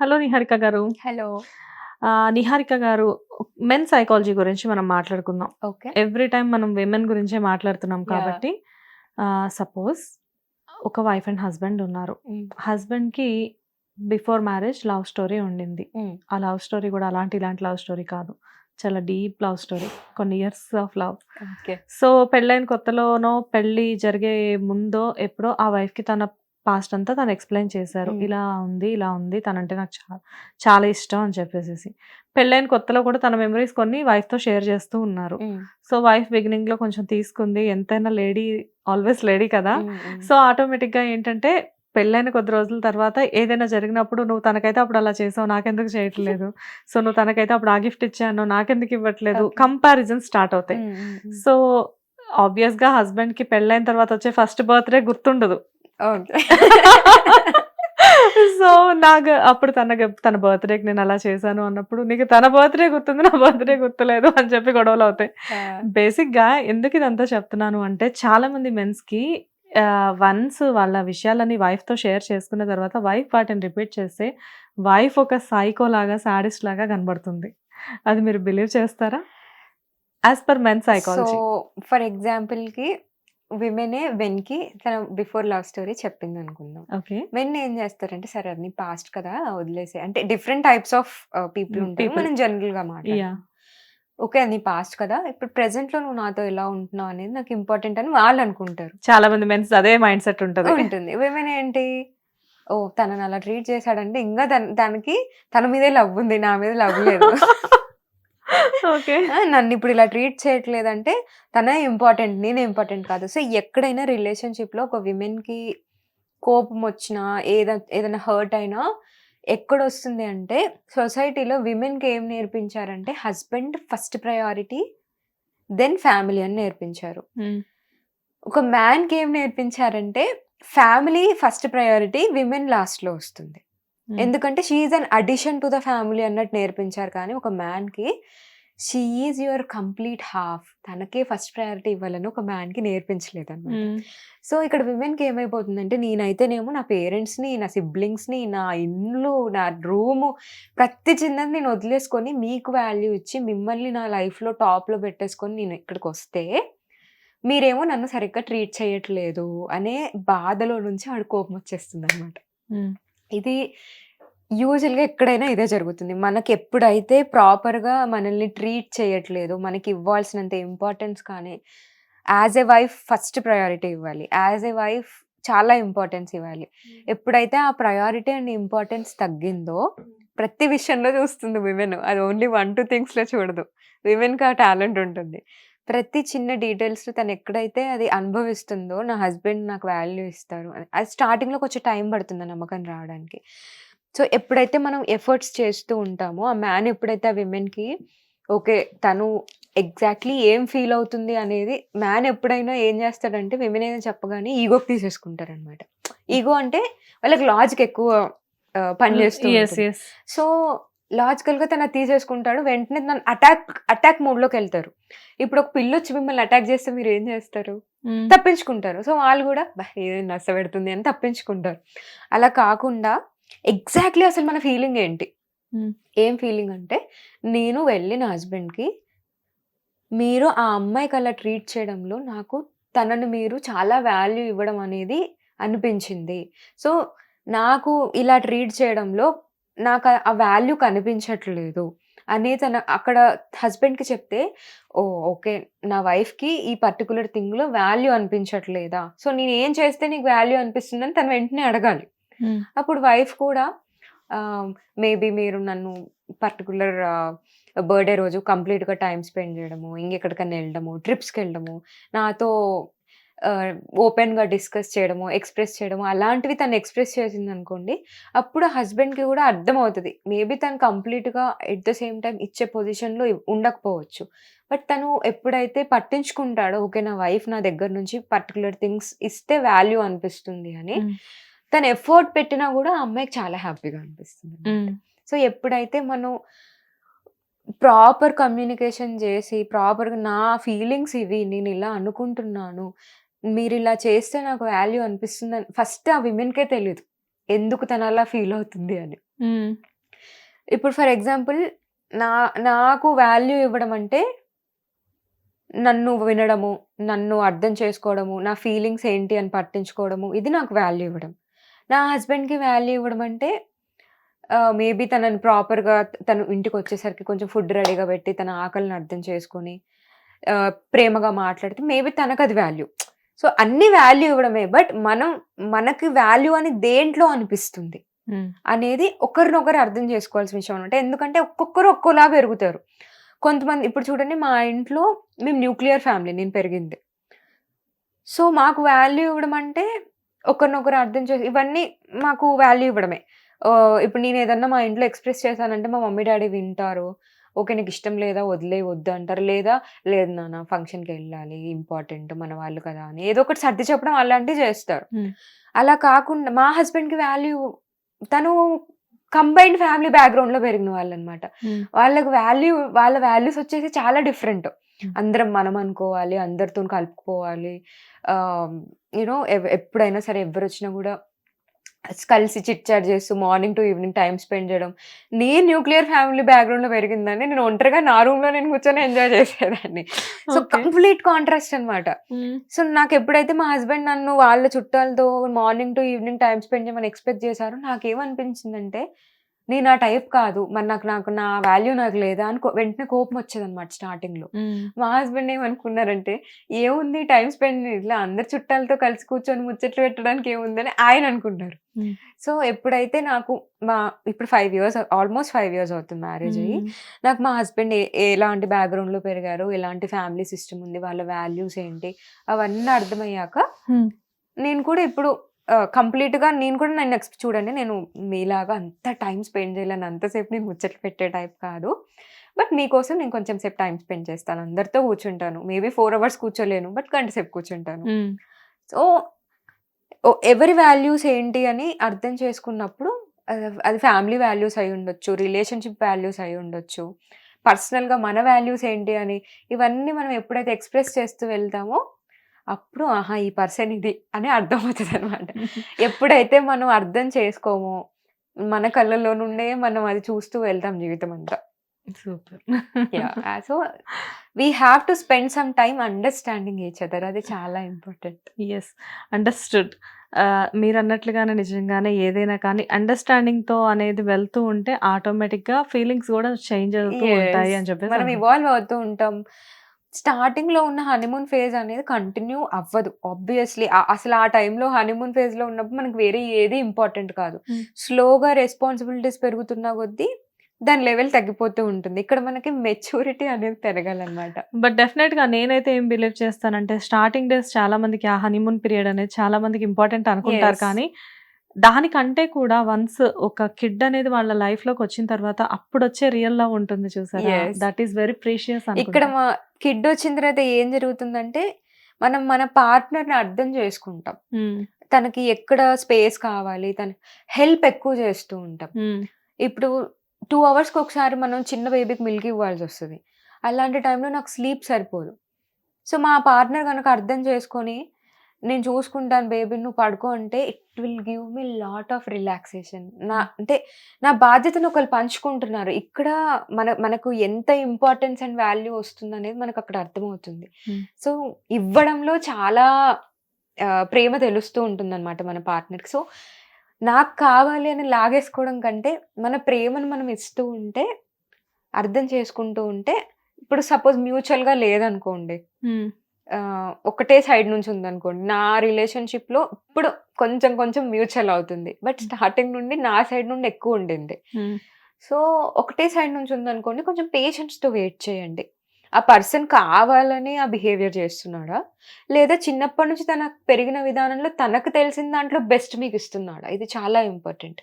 Hello Niharika గారు. Hello. Niharika గారు men psychology గురించి మనం మాట్లాడుకుందాం. ఓకే. ఎవ్రీ టైం మనం విమెన్ గురించే మాట్లాడుతున్నాం కాబట్టి సపోజ్ ఒక వైఫ్ అండ్ హస్బెండ్ ఉన్నారు. హస్బెండ్కి బిఫోర్ మ్యారేజ్ లవ్ స్టోరీ ఉండింది. ఆ లవ్ స్టోరీ కూడా అలాంటి ఇలాంటి లవ్ స్టోరీ కాదు. చాలా డీప్ లవ్ స్టోరీ కొన్ని years of love okay so పెళ్ళైన కొత్తలోనో పెళ్ళి జరిగే ముందో ఎప్పుడో ఆ wife కి తన పాస్ట్ అంతా తను ఎక్స్ప్లెయిన్ చేశారు. ఇలా ఉంది ఇలా ఉంది తనంటే నాకు చాలా చాలా ఇష్టం అని చెప్పేసి పెళ్ళైన కొత్తలో కూడా తన మెమరీస్ కొన్ని wife తో షేర్ చేస్తూ ఉన్నారు. సో వైఫ్ బిగినింగ్లో కొంచెం తీసుకుంది. ఎంతైనా లేడీ ఆల్వేస్ లేడీ కదా. సో ఆటోమేటిక్గా ఏంటంటే పెళ్ళైన కొద్ది రోజుల తర్వాత ఏదైనా జరిగినప్పుడు నువ్వు తనకైతే అప్పుడు అలా చేసావు నాకెందుకు చేయట్లేదు? సో నువ్వు తనకైతే అప్పుడు ఆ గిఫ్ట్ ఇచ్చాను నాకెందుకు ఇవ్వట్లేదు. కంపారిజన్ స్టార్ట్ అవుతాయి. సో ఆబ్వియస్గా హస్బెండ్కి పెళ్ళైన తర్వాత వచ్చే ఫస్ట్ బర్త్డే గుర్తుండదు. ఓకే. సో నాకు అప్పుడు తన తన బర్త్డేకి నేను అలా చేశాను అన్నప్పుడు నీకు తన బర్త్డే గుర్తుంది నా బర్త్డే గుర్తులేదు అని చెప్పి గొడవలు అవుతాయి. బేసిక్గా ఎందుకు ఇదంతా చెప్తున్నాను అంటే చాలా మంది మెన్స్కి వన్స్ వాళ్ళ విషయాలని వైఫ్తో షేర్ చేసుకున్న తర్వాత వైఫ్ వాటిని రిపీట్ చేస్తే వైఫ్ ఒక సైకో లాగా సాడిస్ట్ లాగా కనబడుతుంది. అది మీరు బిలీవ్ చేస్తారా? As per men psychology. For ఎగ్జాంపుల్కి విమెనే వెన్కి తన బిఫోర్ లవ్ స్టోరీ చెప్పింది అనుకుందాం ఓకే. మెన్ ఏం చేస్తారంటే సరే అది పాస్ట్ కదా వదిలేసే. అంటే different types of people people. మనం జనరల్గా మాట్లాడాలి యా. ఓకే అది పాస్ట్ కదా ఇప్పుడు ప్రెసెంట్లో నువ్వు నాతో ఎలా ఉంటున్నావు అనేది నాకు ఇంపార్టెంట్ అని వాళ్ళు అనుకుంటారు. చాలా మంది మెన్స్ అదే మైండ్ సెట్ ఉంటుంది. ఉంటుంది. విమెన్ ఏంటి? ఓ తనని అలా ట్రీట్ చేశాడంటే ఇంకా తన- దానికి తన మీదే లవ్ ఉంది నా మీద లవ్ లేదు. నన్ను ఇప్పుడు ఇలా ట్రీట్ చేయట్లేదంటే తనే ఇంపార్టెంట్ నేను ఇంపార్టెంట్ కాదు. సో ఎక్కడైనా రిలేషన్షిప్లో ఒక విమెన్కి కోపం వచ్చినా ఏదైనా ఏదైనా హర్ట్ అయినా ఎక్కడ వస్తుంది అంటే సొసైటీలో విమెన్కి ఏం నేర్పించారంటే husband first priority then family అని నేర్పించారు. ఒక మ్యాన్కి ఏం నేర్పించారంటే ఫ్యామిలీ ఫస్ట్ ప్రయారిటీ విమెన్ లాస్ట్లో వస్తుంది ఎందుకంటే she is an addition to the family అన్నట్టు నేర్పించారు కానీ ఒక మ్యాన్ కి she is your complete half తనకే ఫస్ట్ ప్రయారిటీ ఇవ్వాలని ఒక మ్యాన్కి నేర్పించలేదు అనమాట సో ఇక్కడ విమెన్కి ఏమైపోతుందంటే నేనైతేనేమో నా పేరెంట్స్ని నా సిబ్లింగ్స్ని నా ఇల్లు నా రూము ప్రతి చిన్నది నేను వదిలేసుకొని మీకు వాల్యూ ఇచ్చి మిమ్మల్ని నా లైఫ్లో టాప్లో పెట్టేసుకొని నేను ఇక్కడికి వస్తే మీరేమో నన్ను సరిగ్గా ట్రీట్ చేయట్లేదు అనే బాధలో నుంచి ఆడు కోపం వచ్చేస్తుంది అనమాట ఇది యూజువల్గా ఎక్కడైనా ఇదే జరుగుతుంది. మనకి ఎప్పుడైతే ప్రాపర్గా మనల్ని ట్రీట్ చేయట్లేదు మనకి ఇవ్వాల్సినంత ఇంపార్టెన్స్ కానీ as a wife first priority ఇవ్వాలి. యాజ్ ఎ వైఫ్ చాలా ఇంపార్టెన్స్ ఇవ్వాలి. ఎప్పుడైతే ఆ ప్రయారిటీ అండ్ ఇంపార్టెన్స్ తగ్గిందో ప్రతి విషయంలో చూస్తుంది విమెన్. అది ఓన్లీ వన్ టూ థింగ్స్లో చూడదు. విమెన్కి ఆ టాలెంట్ ఉంటుంది. ప్రతి చిన్న డీటెయిల్స్ తను ఎక్కడైతే అది అనుభవిస్తుందో నా హస్బెండ్ నాకు వాల్యూ ఇస్తారు అది స్టార్టింగ్లో కొంచెం టైం పడుతుంది నమ్మకం రావడానికి. సో ఎప్పుడైతే మనం ఎఫర్ట్స్ చేస్తూ ఉంటామో ఆ మ్యాన్ ఎప్పుడైతే ఆ విమెన్కి ఓకే తను ఎగ్జాక్ట్లీ ఏం ఫీల్ అవుతుంది అనేది మ్యాన్ ఎప్పుడైనా ఏం చేస్తాడంటే విమెన్ ఏదైనా చెప్పగానే ఈగోకి తీసేసుకుంటారు అనమాట ఈగో అంటే వాళ్ళకి లాజిక్ ఎక్కువ ఆ, పని చేస్తూ ఎస్ ఉంటుంది. ఎస్ సో లాజికల్గా తన తీసేసుకుంటాడు వెంటనే తను అటాక్ అటాక్ మోడ్లోకి వెళ్తారు. ఇప్పుడు ఒక పిల్లి వచ్చి మిమ్మల్ని అటాక్ చేస్తే మీరు ఏం చేస్తారు? తప్పించుకుంటారు. సో వాళ్ళు కూడా "బా, ఏదో నచ్చ పెడుతుంది అని తప్పించుకుంటారు. అలా కాకుండా ఎగ్జాక్ట్లీ అసలు మన ఫీలింగ్ ఏంటి. ఏం ఫీలింగ్ అంటే నేను వెళ్ళి నా హస్బెండ్కి మీరు ఆ అమ్మాయికి అలా ట్రీట్ చేయడంలో నాకు తనను మీరు చాలా వాల్యూ ఇవ్వడం అనేది అనిపించింది. సో నాకు ఇలా ట్రీట్ చేయడంలో నాకు ఆ- ఆ వాల్యూ కనిపించట్లేదు అని తన అక్కడ హస్బెండ్కి చెప్తే ఓ ఓకే నా వైఫ్కి ఈ పర్టికులర్ థింగ్లో వాల్యూ అనిపించట్లేదా? సో నేను ఏం చేస్తే నీకు వాల్యూ అనిపిస్తుందని తను వెంటనే అడగాలి. అప్పుడు వైఫ్ కూడా మేబీ మీరు నన్ను పర్టికులర్ బర్త్డే రోజు కంప్లీట్గా టైం స్పెండ్ చేయడము ఇంకెక్కడికైనా వెళ్ళడము ట్రిప్స్కి వెళ్ళడము నాతో ఓపెన్గా డిస్కస్ చేయడము ఎక్స్ప్రెస్ చేయడము అలాంటివి తను ఎక్స్ప్రెస్ చేసింది అనుకోండి అప్పుడు హస్బెండ్కి కూడా అర్థమవుతుంది. మేబీ తను కంప్లీట్గా ఎట్ ద సేమ్ టైం ఇచ్చే పొజిషన్లో ఉండకపోవచ్చు. బట్ తను ఎప్పుడైతే పట్టించుకుంటాడో ఓకే నా వైఫ్ నా దగ్గర నుంచి పర్టికులర్ థింగ్స్ ఇస్తే వాల్యూ అనిపిస్తుంది అని తను ఎఫర్ట్ పెట్టినా కూడా ఆ అమ్మాయికి చాలా హ్యాపీగా అనిపిస్తుంది సో ఎప్పుడైతే మనం ప్రాపర్ కమ్యూనికేషన్ చేసి ప్రాపర్గా నా ఫీలింగ్స్ ఇవి నేను ఇలా అనుకుంటున్నాను మీరు ఇలా చేస్తే నాకు వాల్యూ అనిపిస్తుంది ఫస్ట్ ఆ విమెన్కే తెలియదు ఎందుకు తను అలా ఫీల్ అవుతుంది అని. ఇప్పుడు ఫర్ ఎగ్జాంపుల్ నా నాకు వాల్యూ ఇవ్వడం అంటే నన్ను వినడము నన్ను అర్థం చేసుకోవడము నా ఫీలింగ్స్ ఏంటి అని పట్టించుకోవడము ఇది నాకు వాల్యూ ఇవ్వడం. నా హస్బెండ్కి వాల్యూ ఇవ్వడం అంటే మేబీ తనని ప్రాపర్గా తను ఇంటికి వచ్చేసరికి కొంచెం ఫుడ్ రెడీగా పెట్టి తన ఆకలిని అర్థం చేసుకొని ప్రేమగా మాట్లాడితే మేబీ తనకు అది వాల్యూ. సో అన్ని వాల్యూ ఇవ్వడమే బట్ మనం మనకి వాల్యూ అని దేంట్లో అనిపిస్తుంది అనేది ఒకరినొకరు అర్థం చేసుకోవాల్సిన విషయం అనమాట ఎందుకంటే ఒక్కొక్కరు ఒక్కోలా పెరుగుతారు. కొంతమంది ఇప్పుడు చూడండి మా ఇంట్లో మేము న్యూక్లియర్ ఫ్యామిలీ నేను పెరిగింది. సో మాకు వాల్యూ ఇవ్వడం అంటే ఒకరినొకరు అర్థం చేసి ఇవన్నీ మాకు వాల్యూ ఇవ్వడమే. ఇప్పుడు నేను ఏదన్నా మా ఇంట్లో ఎక్స్ప్రెస్ చేశానంటే మా మమ్మీ డాడీ వింటారు. ఓకే నీకు ఇష్టం లేదా? వదిలే వద్దు అంటారు. లేదా లేదు నాన్న ఫంక్షన్కి వెళ్ళాలి ఇంపార్టెంట్ మన వాళ్ళు కదా అని ఏదో ఒకటి సర్ది చెప్పడం అలాంటివి చేస్తారు. అలా కాకుండా మా హస్బెండ్కి వాల్యూ తను కంబైన్డ్ ఫ్యామిలీ బ్యాక్గ్రౌండ్లో పెరిగిన వాళ్ళు అనమాట ఉమ్, వాళ్ళకి వాల్యూ వాళ్ళ వాల్యూస్ వచ్చేసి చాలా డిఫరెంట్. Hmm. అందరం మనం అనుకోవాలి అందరితో కలుపుకోవాలి. యూనో ఎప్పుడైనా సరే ఎవరు వచ్చినా కూడా కలిసి చిట్ చాట్ చేస్తూ morning to evening time spend చేయడం. నేను న్యూక్లియర్ ఫ్యామిలీ బ్యాక్గ్రౌండ్లో పెరిగిందని నేను ఒంటరిగా నా రూమ్లో నేను కూర్చొని ఎంజాయ్ చేసేదాన్ని. సో. కంప్లీట్ కాంట్రాస్ట్ అన్నమాట. ఉమ్, సో నాకు ఎప్పుడైతే మా హస్బెండ్ నన్ను వాళ్ళ చుట్టాలతో morning to evening time spend చేయమని ఎక్స్పెక్ట్ చేశారో నాకేమనిపించిందంటే నేను ఆ టైప్ కాదు మరి నాకు నాకు నా వాల్యూ నాకు లేదా అని వెంటనే కోపం వచ్చేది అనమాట స్టార్టింగ్లో మా హస్బెండ్ ఏమనుకున్నారంటే ఏముంది టైం స్పెండ్ ఇట్లా అందరి చుట్టాలతో కలిసి కూర్చొని ముచ్చట్లు పెట్టడానికి ఏముందని ఆయన Hmm. సో ఎప్పుడైతే నాకు మా ఇప్పుడు five years almost five years అవుతుంది మ్యారేజ్ అయ్యి నాకు మా హస్బెండ్ ఎలాంటి background లో పెరిగారు ఎలాంటి ఫ్యామిలీ సిస్టమ్ ఉంది వాళ్ళ వాల్యూస్ ఏంటి అవన్నీ అర్థమయ్యాక. నేను కూడా ఇప్పుడు కంప్లీట్గా నేను కూడా నేను నెక్స్ట్ చూడండి నేను మీలాగా అంత టైం స్పెండ్ చేయలేను. అంతసేపు నేను ముచ్చట్లు పెట్టే టైప్ కాదు. బట్ మీకోసం నేను కొంచెం సేపు టైం స్పెండ్ చేస్తాను. అందరితో కూర్చుంటాను. మేబీ ఫోర్ అవర్స్ కూర్చోలేను బట్ గంట సేపు కూర్చుంటాను. సో ఎవరి వాల్యూస్ ఏంటి అని అర్థం చేసుకున్నప్పుడు అది- అది ఫ్యామిలీ వాల్యూస్ అయి ఉండొచ్చు రిలేషన్షిప్ వాల్యూస్ అయి ఉండొచ్చు పర్సనల్గా మన వాల్యూస్ ఏంటి అని ఇవన్నీ మనం ఎప్పుడైతే ఎక్స్ప్రెస్ చేస్తూ వెళ్తామో అప్పుడు ఆహా ఈ పర్సన్ ఇది అని అర్థమవుతుంది అనమాట ఎప్పుడైతే మనం అర్థం చేసుకోమో మన కళ్ళలో నుండే మనం అది చూస్తూ వెళ్తాం జీవితం అంతా super so we have to spend some time understanding each other అది చాలా ఇంపార్టెంట్ ఎస్ అండర్స్టూడ్ మీరు అన్నట్లుగానే నిజంగానే ఏదైనా కానీ అండర్స్టాండింగ్తో అనేది వెళ్తూ ఉంటే ఆటోమేటిక్గా ఫీలింగ్స్ కూడా చేంజ్ అవుతూ ఉంటాయి అని చెప్పేసి మనం. ఇవాల్వ్ అవుతూ ఉంటాం. స్టార్టింగ్లో ఉన్న హనీమూన్ ఫేజ్ అనేది కంటిన్యూ అవ్వదు ఆబ్వియస్లీ అసలు ఆ టైంలో హనీమూన్ ఫేజ్లో ఉన్నప్పుడు మనకి వేరే ఏది ఇంపార్టెంట్ కాదు. స్లోగా రెస్పాన్సిబిలిటీస్ పెరుగుతున్న కొద్దీ దాని లెవెల్ తగ్గిపోతూ ఉంటుంది ఇక్కడ మనకి మెచ్యూరిటీ అనేది పెరగాలన్నమాట బట్ డెఫినెట్గా నేనైతే ఏం బిలీవ్ చేస్తానంటే స్టార్టింగ్ డేస్ చాలా మందికి ఆ హనీమూన్ పీరియడ్ అనేది చాలా మందికి ఇంపార్టెంట్ అనుకుంటారు. కానీ దానికంటే కూడా వన్స్ ఒక కిడ్ అనేది వాళ్ళ లైఫ్లోకి వచ్చిన తర్వాత అప్పుడు వచ్చే రియల్ లవ్ ఉంటుంది చూసారా. దట్ ఈస్ వెరీ ప్రీషియస్ ఇక్కడ మా కిడ్ వచ్చిన తర్వాత ఏం జరుగుతుందంటే మనం మన పార్ట్నర్ని అర్థం చేసుకుంటాం. తనకి ఎక్కడ స్పేస్ కావాలి తన హెల్ప్ ఎక్కువ చేస్తూ ఉంటాం. ఇప్పుడు టూ అవర్స్కి ఒకసారి మనం చిన్న బేబీకి మిల్క్ ఇవ్వాల్సి వస్తుంది. అలాంటి టైంలో నాకు స్లీప్ సరిపోదు. సో మా పార్ట్నర్ కనుక అర్థం చేసుకొని నేను చూసుకుంటాను బేబీ నువ్వు పడుకో అంటే it will give me lot of relaxation నా అంటే నా బాధ్యతను ఒకరు పంచుకుంటున్నారు. ఇక్కడ మన మనకు ఎంత ఇంపార్టెన్స్ అండ్ వాల్యూ వస్తుంది అనేది మనకు అక్కడ అర్థమవుతుంది. Hmm. సో ఇవ్వడంలో చాలా ప్రేమ తెలుస్తూ ఉంటుంది అనమాట మన పార్ట్నర్కి సో నాకు కావాలి అని లాగేసుకోవడం కంటే మన ప్రేమను మనం ఇస్తూ ఉంటే అర్థం చేసుకుంటూ ఉంటే ఇప్పుడు సపోజ్ మ్యూచువల్గా లేదనుకోండి. ఆ, ఒకటే సైడ్ నుంచి ఉందనుకోండి నా రిలేషన్షిప్లో ఇప్పుడు కొంచెం కొంచెం మ్యూచువల్ అవుతుంది. బట్ స్టార్టింగ్ నుండి నా సైడ్ నుండి ఎక్కువ ఉండింది. సో ఒకటే సైడ్ నుంచి ఉందనుకోండి కొంచెం పేషెన్స్తో వెయిట్ చేయండి. ఆ పర్సన్ కావాలని ఆ బిహేవియర్ చేస్తున్నాడా? లేదా చిన్నప్పటి నుంచి తనకు పెరిగిన విధానంలో తనకు తెలిసిన దాంట్లో బెస్ట్ మీకు ఇస్తున్నాడా? ఇది చాలా ఇంపార్టెంట్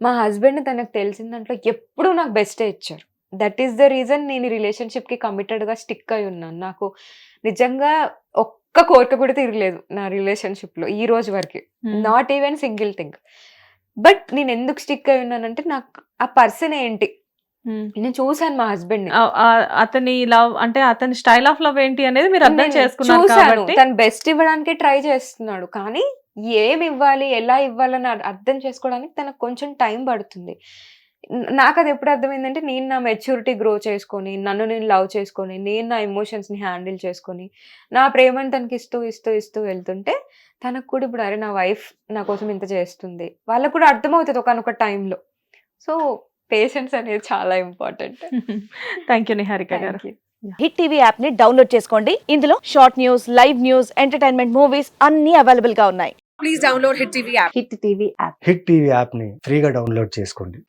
మా హస్బెండ్ తనకు తెలిసిన దాంట్లో ఎప్పుడూ నాకు బెస్టే ఇచ్చారు. దట్ ఈస్ ద రీజన్ నేను రిలేషన్షిప్కి కమిటెడ్గా స్టిక్ అయి ఉన్నాను. నాకు నిజంగా ఒక్క కోరిక కూడా తిరగలేదు నా రిలేషన్షిప్లో ఈ రోజు వరకు. Not even single thing but నేను ఎందుకు స్టిక్ అయి ఉన్నానంటే నాకు ఆ పర్సన్ ఏంటి? నేను చూసాను మా హస్బెండ్ అతని లవ్ అంటే అతని స్టైల్ ఆఫ్ లవ్ ఏంటి అనేది మీరు అర్థం చేసుకున్నారు తను బెస్ట్ ఇవ్వడానికి ట్రై చేస్తున్నాడు. కానీ ఏమి ఇవ్వాలి ఎలా ఇవ్వాలని అర్- అర్థం చేసుకోవడానికి తనకు కొంచెం టైం పడుతుంది. నాకు అది ఎప్పుడు అర్థమైందంటే నేను నా మెచ్యూరిటీ గ్రో చేసుకొని నన్ను నేను లవ్ చేసుకొని నేను నా ఎమోషన్స్ని హ్యాండిల్ చేసుకొని నా ప్రేమను తనకి ఇస్తూ ఇస్తూ ఇస్తూ వెళ్తుంటే తనకు కూడా ఇప్పుడు అరే నా వైఫ్ నా కోసం ఇంత చేస్తుంది. వాళ్ళకు కూడా అర్థమవుతుంది ఒకనొక టైంలో సో పేషెన్స్ అనేది చాలా ఇంపార్టెంట్ థ్యాంక్ యూ నిహారిక గారు. హిట్ టీవీ యాప్ని డౌన్లోడ్ చేసుకోండి. ఇందులో short news live news entertainment movies అన్ని అవైలబుల్గా ఉన్నాయి. హిట్ టీవీ యాప్ని ఫ్రీగా డౌన్లోడ్ చేసుకోండి.